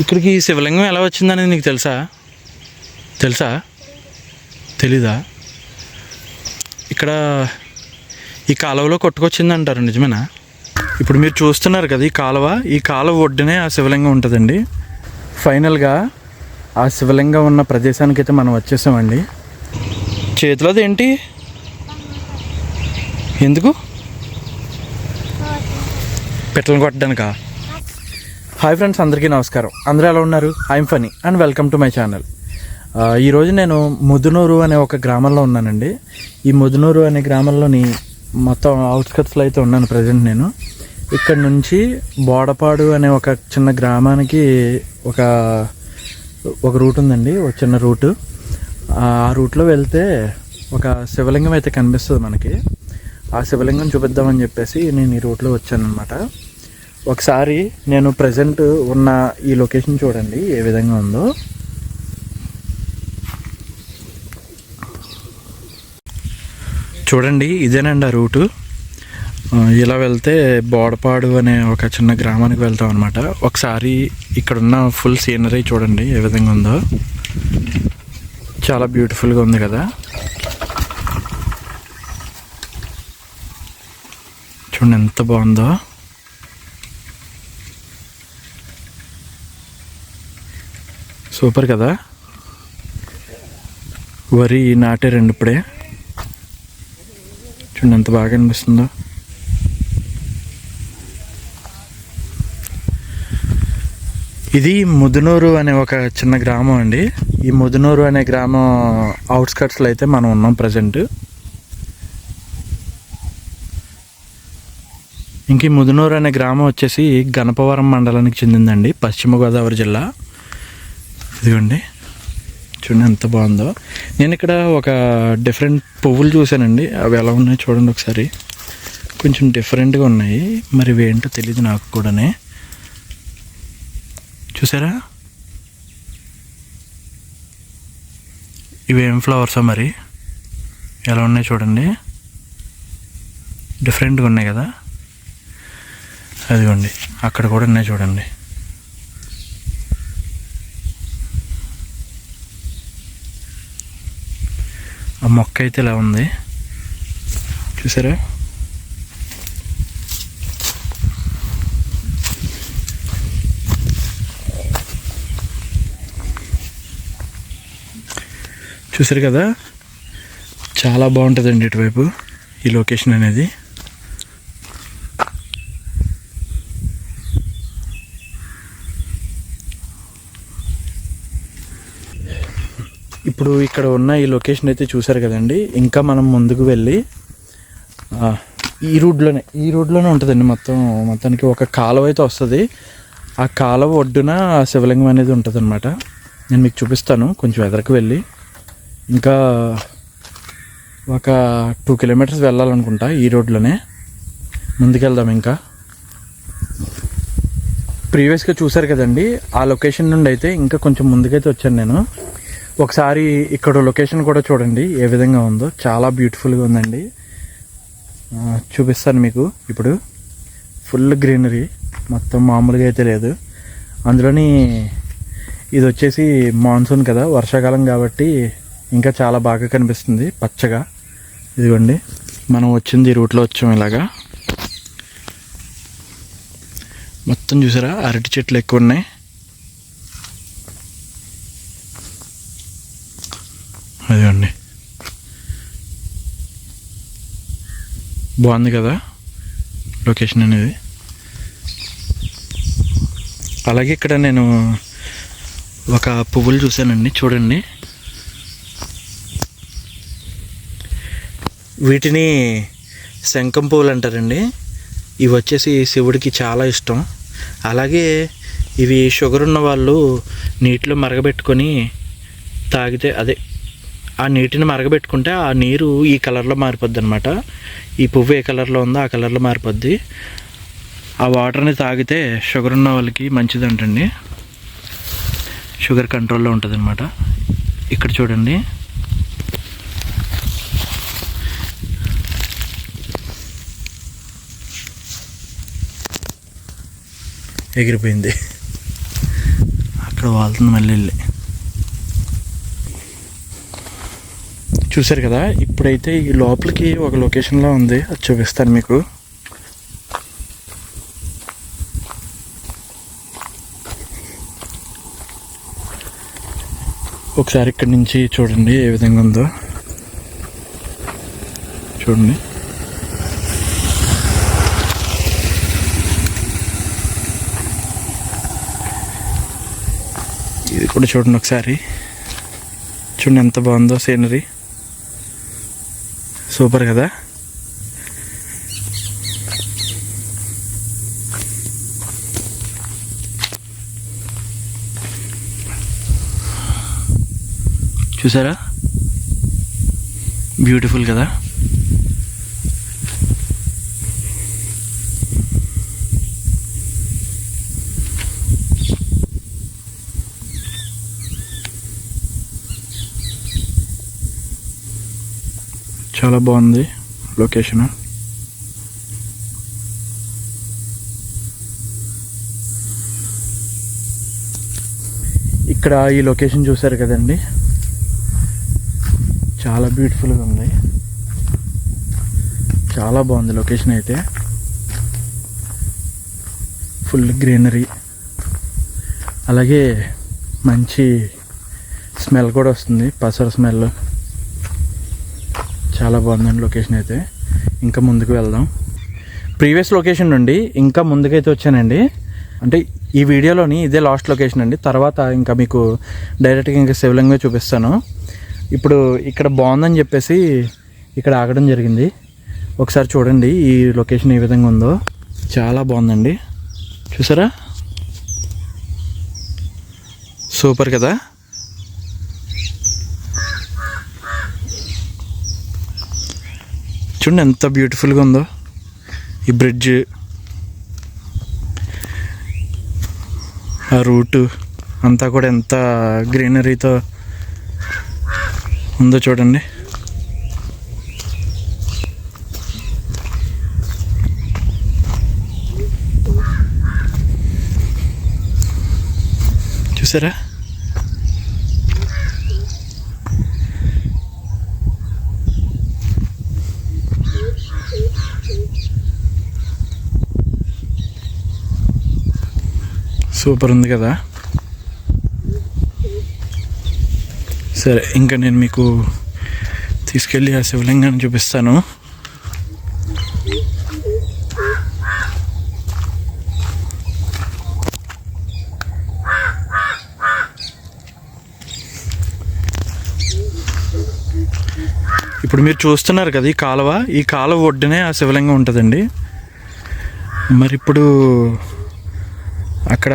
ఇక్కడికి ఈ శివలింగం ఎలా వచ్చిందనేది నీకు తెలుసా? తెలుసా? తెలీదా? ఇక్కడ ఈ కాలువలో కొట్టుకొచ్చింది అంటారు నిజమేనా? ఇప్పుడు మీరు చూస్తున్నారు కదా ఈ కాలువ ఈ కాలువ ఒడ్డునే ఆ శివలింగం ఉంటుందండి. ఫైనల్గా ఆ శివలింగం ఉన్న ప్రదేశానికి అయితే మనం వచ్చేసామండి. చేతిలోది ఏంటి? ఎందుకు? పెట్టలను కొట్టడానికా? హాయ్ ఫ్రెండ్స్ అందరికీ నమస్కారం. అందరూ ఎలా ఉన్నారు? I'm Phani and welcome to my channel ఈరోజు నేను ముదునూరు అనే ఒక గ్రామంలో ఉన్నానండి. ఈ ముదునూరు అనే గ్రామంలోని మొత్తం అవుట్స్కట్స్లో అయితే ఉన్నాను ప్రజెంట్ నేను. ఇక్కడ నుంచి బోడపాడు అనే ఒక చిన్న గ్రామానికి ఒక ఒక రూట్ ఉందండి ఒక చిన్న రూటు. ఆ రూట్లో వెళ్తే ఒక శివలింగం అయితే కనిపిస్తుంది మనకి. ఆ శివలింగం చూపిద్దామని చెప్పేసి నేను ఈ రూట్లో వచ్చానమాట ఒకసారి నేను ప్రజెంట్ ఉన్న ఈ లొకేషన్ చూడండి ఏ విధంగా ఉందో. చూడండి ఇదేనండి ఆ రూటు. ఇలా వెళ్తే బోడపాడు అనే ఒక చిన్న గ్రామానికి వెళ్తాం అనమాట ఒకసారి ఇక్కడున్న ఫుల్ సీనరీ చూడండి ఏ విధంగా ఉందో. చాలా బ్యూటిఫుల్గా ఉంది కదా. చూడండి ఎంత బాగుందో. సూపర్ కదా? వరి నాటారండి ఇప్పుడే చూడండి ఎంత బాగా అనిపిస్తుందో. ఇది ముదునూరు అనే ఒక చిన్న గ్రామం అండి. ఈ ముదునూరు అనే గ్రామం అవుట్స్కట్స్లో అయితే మనం ఉన్నాం ప్రజెంట్ ఇంక ఈ ముదునూరు అనే గ్రామం వచ్చేసి గణపవరం మండలానికి చెందిందండి పశ్చిమ గోదావరి జిల్లా. ఇదిగోండి. చూడండి ఎంత బాగుందో. నేను ఇక్కడ ఒక డిఫరెంట్ పువ్వులు చూశానండి. అవి ఎలా ఉన్నాయో చూడండి ఒకసారి. కొంచెం డిఫరెంట్గా ఉన్నాయి. మరి ఇవి ఏంటో తెలియదు నాకు కూడానే. చూసారా? ఇవేం ఫ్లవర్సా మరి? ఎలా ఉన్నాయి చూడండి. డిఫరెంట్గా ఉన్నాయి కదా. అదిగోండి. అక్కడ కూడా ఉన్నాయి చూడండి. మొక్క అయితే ఇలా ఉంది. చూసారా? చూసారు కదా? చాలా బాగుంటుందండి ఇటువైపు ఈ లొకేషన్ అనేది. ఇప్పుడు ఇక్కడ ఉన్న ఈ లొకేషన్ అయితే చూసారు కదండి. ఇంకా మనం ముందుకు వెళ్ళి ఈ రోడ్లోనే ఈ రోడ్లోనే ఉంటుందండి మొత్తం. మొత్తానికి ఒక కాలువ అయితే వస్తుంది. ఆ కాలువ ఒడ్డున శివలింగం అనేది ఉంటుంది అనమాట నేను మీకు చూపిస్తాను కొంచెం ఎదరకు వెళ్ళి. ఇంకా ఒక టూ కిలోమీటర్స్ వెళ్ళాలనుకుంటా ఈ రోడ్లోనే. ముందుకెళ్దాం ఇంకా. ప్రీవియస్గా చూసారు కదండి ఆ లొకేషన్ నుండి అయితే ఇంకా కొంచెం ముందుకైతే వచ్చాను నేను. ఒకసారి ఇక్కడ లొకేషన్ కూడా చూడండి ఏ విధంగా ఉందో. చాలా బ్యూటిఫుల్గా ఉందండి. చూపిస్తాను మీకు ఇప్పుడు. ఫుల్ గ్రీనరీ మొత్తం మామూలుగా అయితే లేదు. అందులోని ఇది వచ్చేసి మాన్సూన్ కదా వర్షాకాలం కాబట్టి ఇంకా చాలా బాగా కనిపిస్తుంది పచ్చగా. ఇదిగోండి మనం వచ్చింది రూట్లో వచ్చాం ఇలాగా. మొత్తం చూసారా? అరటి చెట్లు ఎక్కువ ఉన్నాయి. అదిగోండి బాగుంది కదా లొకేషన్ అనేది. అలాగే ఇక్కడ నేను ఒక పువ్వులు చూశానండి చూడండి. వీటిని శంఖం పువ్వులు అంటారండి. ఇవి వచ్చేసి శివుడికి చాలా ఇష్టం. అలాగే ఇవి షుగర్ ఉన్న వాళ్ళు నీటిలో మరగబెట్టుకొని తాగితే అదే ఆ నీటిని మరగబెట్టుకుంటే ఆ నీరు ఈ కలర్లో మారిపోద్ది అనమాట ఈ పువ్వు ఏ కలర్లో ఉందో ఆ కలర్లో మారిపోద్ది. ఆ వాటర్ని తాగితే షుగర్ ఉన్న వాళ్ళకి మంచిది అంటండి షుగర్ కంట్రోల్లో ఉంటుంది అనమాట ఇక్కడ చూడండి. ఎగిరిపోయింది. అక్కడ వాళ్తుంది మళ్ళీ వెళ్ళి చూసారు కదా ఇప్పుడైతే ఈ లోపలికి ఒక లొకేషన్లో ఉంది. అది చూపిస్తాను మీకు. ఒకసారి ఇక్కడి నుంచి చూడండి ఏ విధంగా ఉందో. చూడండి. ఇది కూడా చూడండి ఒకసారి. చూడండి ఎంత బాగుందో సీనరీ సూపర్ కదా? చూసారా? బ్యూటిఫుల్ కదా? చాలా బాగుంది లొకేషన్. ఇక్కడ ఈ లొకేషన్ చూసారు కదండి? చాలా బ్యూటిఫుల్గా ఉంది. చాలా బాగుంది లొకేషన్ అయితే. Full greenery. అలాగే మంచి స్మెల్ కూడా వస్తుంది పసర స్మెల్. చాలా బాగుందండి లొకేషన్ అయితే. ఇంకా ముందుకు వెళ్దాం. ప్రీవియస్ లొకేషన్ నుండి ఇంకా ముందుకైతే వచ్చానండి. అంటే ఈ వీడియోలోని ఇదే లాస్ట్ లొకేషన్ అండి. తర్వాత ఇంకా మీకు డైరెక్ట్గా ఇంకా శివలింగమే చూపిస్తాను. ఇప్పుడు ఇక్కడ బాగుందని చెప్పేసి ఇక్కడ ఆగడం జరిగింది. ఒకసారి చూడండి ఈ లొకేషన్ ఏ విధంగా ఉందో. చాలా బాగుందండి. చూసారా? సూపర్ కదా? చూడండి ఎంత బ్యూటిఫుల్గా ఉందో. ఈ బ్రిడ్జ్ ఆ రూటు అంతా కూడా ఎంత గ్రీనరీతో ఉందో చూడండి. చూసారా? సూపర్ ఉంది కదా. సరే ఇంకా నేను మీకు తీసుకెళ్ళి ఆ శివలింగాన్ని చూపిస్తాను. ఇప్పుడు మీరు చూస్తున్నారు కదా ఈ కాలువ. ఈ కాలువ ఒడ్డునే ఆ శివలింగం ఉంటుందండి. మరి ఇప్పుడు అక్కడ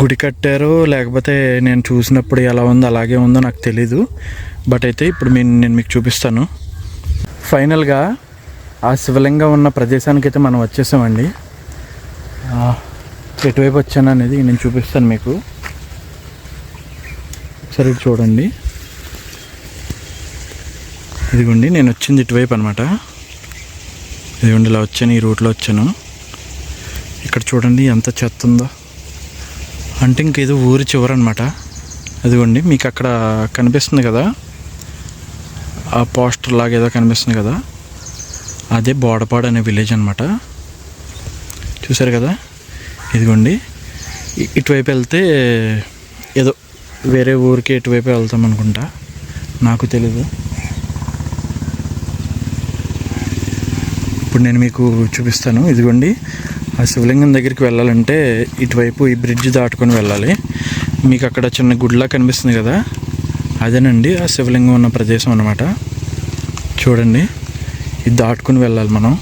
గుడి కట్టారో లేకపోతే నేను చూసినప్పుడు ఎలా ఉందో అలాగే ఉందో నాకు తెలీదు. బట్ అయితే ఇప్పుడు నేను నేను మీకు చూపిస్తాను. ఫైనల్గా ఆ శివలింగం ఉన్న ప్రదేశానికి అయితే మనం వచ్చేసామండి. ఎటువైపు వచ్చాను అనేది నేను చూపిస్తాను మీకు. సరే చూడండి. ఇదిగోండి నేను వచ్చింది ఇటువైపు అనమాట ఇదిగోండి ఇలా వచ్చాను ఈ రూట్లో వచ్చాను. ఇక్కడ చూడండి ఎంత చెత్త ఉందో. అంటే ఇంకేదో ఊరి చివరనమాట అదిగోండి మీకు అక్కడ కనిపిస్తుంది కదా. ఆ పోస్టర్ లాగా ఏదో కనిపిస్తుంది కదా. అదే బోడపాడు అనే విలేజ్ అనమాట చూసారు కదా? ఇదిగోండి ఇటువైపు వెళ్తే ఏదో వేరే ఊరికి ఇటువైపు వెళ్తాం అనుకుంటా. నాకు తెలీదు. ఇప్పుడు నేను మీకు చూపిస్తాను. ఇదిగోండి ఆ శివలింగం దగ్గరికి వెళ్ళాలంటే ఇటువైపు ఈ బ్రిడ్జ్ దాటుకొని వెళ్ళాలి. మీకు అక్కడ చిన్న గుడిలా కనిపిస్తుంది కదా? అదేనండి ఆ శివలింగం ఉన్న ప్రదేశం అన్నమాట. చూడండి. ఇది దాటుకుని వెళ్ళాలి మనం.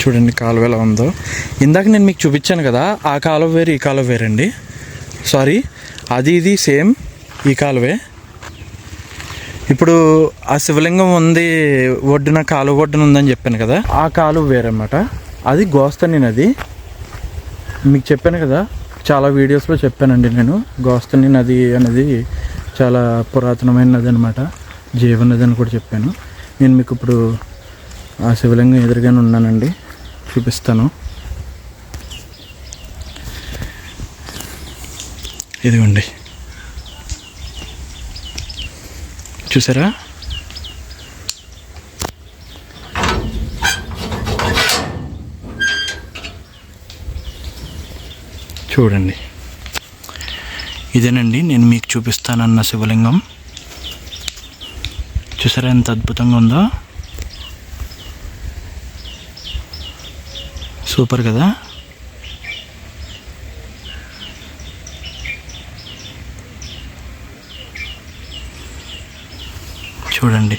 చూడండి కాలువ ఎలా ఉందో. ఇందాక నేను మీకు చూపించాను కదా ఆ కాలువ వేరు ఈ కాలువ వేరండి. సారీ అది ఇది సేమ్ ఈ కాలువే. ఇప్పుడు ఆ శివలింగం ఉంది ఒడ్డున కాలువ ఒడ్డున ఉందని చెప్పాను కదా. ఆ కాలువ వేరన్నమాట. అది గోస్తని నది. మీకు చెప్పాను కదా చాలా వీడియోస్లో చెప్పానండి నేను. గోస్తని నది అనేది చాలా పురాతనమైన నది అనమాట జీవనది అని కూడా చెప్పాను. నేను మీకు ఇప్పుడు ఆ శివలింగం ఎదురుగానే ఉన్నానండి. చూపిస్తాను. ఇదిగోండి. చూసారా? చూడండి. ఇదేనండి నేను మీకు చూపిస్తానన్న శివలింగం. చూసారా ఎంత అద్భుతంగా ఉందో? సూపర్ కదా చూడండి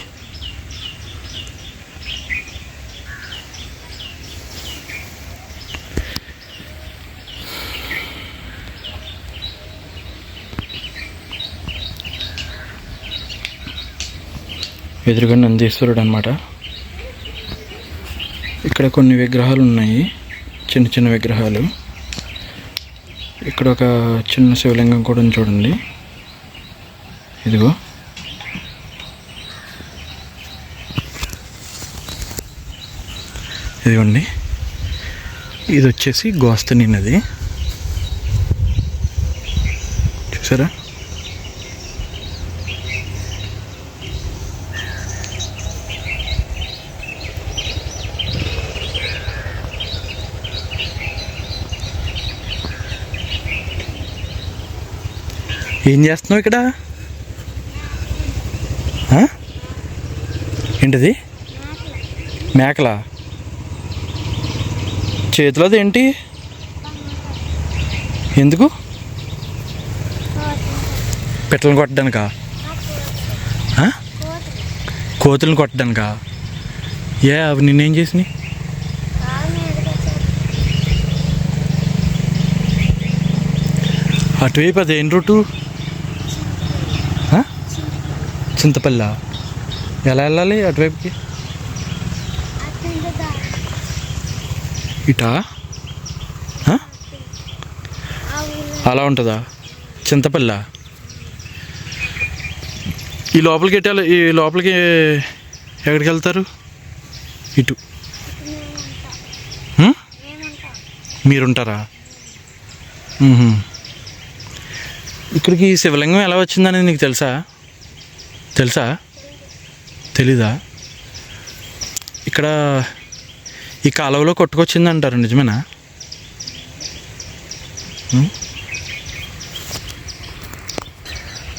ఎదురుగా నందీశ్వరుడు అనమాట ఇక్కడ కొన్ని విగ్రహాలు ఉన్నాయి. చిన్న చిన్న విగ్రహాలు. ఇక్కడ ఒక చిన్న శివలింగం కూడా ఉంది చూడండి. ఇదిగో. ఇదిగోండి. ఇది వచ్చేసి గోస్తని నది. చూసారా? ఏం చేస్తున్నావు ఇక్కడ? ఏంటిది? మేకలా? చేతిలోది ఏంటి? ఎందుకు? పిట్టలను కొట్టడానికా? కోతులను కొట్టడానికా? ఏ అవి నిన్నేం చేసినాయి? అటువైపు అది ఏం రూటు ఆ? చింతపల్లి. ఎలా వెళ్ళాలి అటువైపుకి? ఇటా? అలా ఉంటుందా? చింతపల్లి. ఈ లోపలికి ఎట్టాలి ఈ లోపలికి ఎక్కడికి వెళ్తారు? ఇటు. మీరుంటారా? ఇక్కడికి ఈ శివలింగం ఎలా వచ్చిందనేది నీకు తెలుసా? తెలుసా? తెలీదా? ఇక్కడ ఈ కాలువలో కొట్టుకొచ్చింది అంటారు నిజమేనా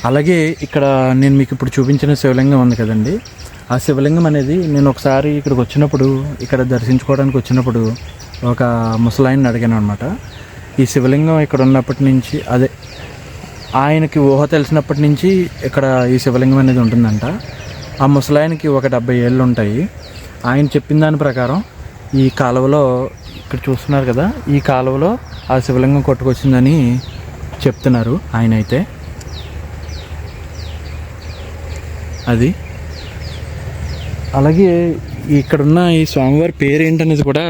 అలాగే ఇక్కడ నేను మీకు ఇప్పుడు చూపించిన శివలింగం ఉంది కదండి. ఆ శివలింగం అనేది నేను ఒకసారి ఇక్కడికి వచ్చినప్పుడు ఇక్కడ దర్శించుకోవడానికి వచ్చినప్పుడు ఒక ముసలాయిని అడిగాను అనమాట ఈ శివలింగం ఇక్కడ ఉన్నప్పటి నుంచి అదే ఆయనకి ఊహ తెలిసినప్పటి నుంచి ఇక్కడ ఈ శివలింగం అనేది ఉంటుందంట. ఆ ముసలాయనకి ఒక డెబ్బై ఏళ్ళు ఉంటాయి. ఆయన చెప్పిన దాని ప్రకారం ఈ కాలువలో ఇక్కడ చూస్తున్నారు కదా ఈ కాలువలో ఆ శివలింగం కొట్టుకొచ్చిందని చెప్తున్నారు ఆయన అయితే అది. అలాగే ఇక్కడున్న ఈ స్వామివారి పేరు ఏంటనేది కూడా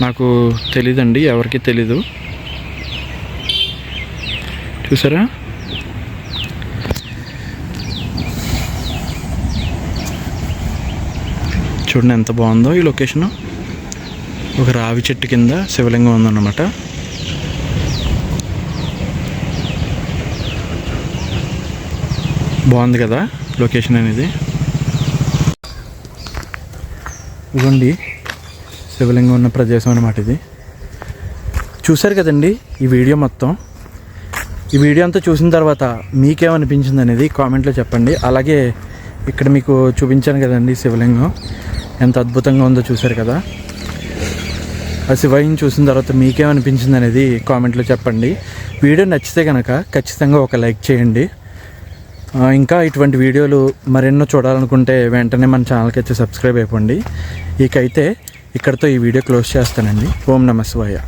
నాకు తెలీదండి ఎవరికి తెలీదు. చూసారా? చూడండి ఎంత బాగుందో ఈ లొకేషన్. ఒక రావి చెట్టు కింద శివలింగం ఉందన్నమాట. బాగుంది కదా లొకేషన్ అనేది. ఇదిగోండి శివలింగం ఉన్న ప్రదేశం అన్నమాట ఇది. చూశారు కదండి ఈ వీడియో మొత్తం? ఈ వీడియో అంతా చూసిన తర్వాత మీకేమనిపించింది అనేది కామెంట్లో చెప్పండి. అలాగే ఇక్కడ మీకు చూపించాను కదండి శివలింగం. ఎంత అద్భుతంగా ఉందో చూశారు కదా. ఆ శివయ్యని చూసిన తర్వాత మీకేమనిపించింది అనేది కామెంట్లో చెప్పండి. వీడియో నచ్చితే కనుక ఖచ్చితంగా ఒక లైక్ చేయండి. ఇంకా ఇటువంటి వీడియోలు మరెన్నో చూడాలనుకుంటే వెంటనే మన ఛానల్కి వచ్చి సబ్స్క్రైబ్ అయిపోండి. ఇకైతే ఇక్కడితో ఈ వీడియో క్లోజ్ చేస్తానండి. ఓం నమ శివాయ.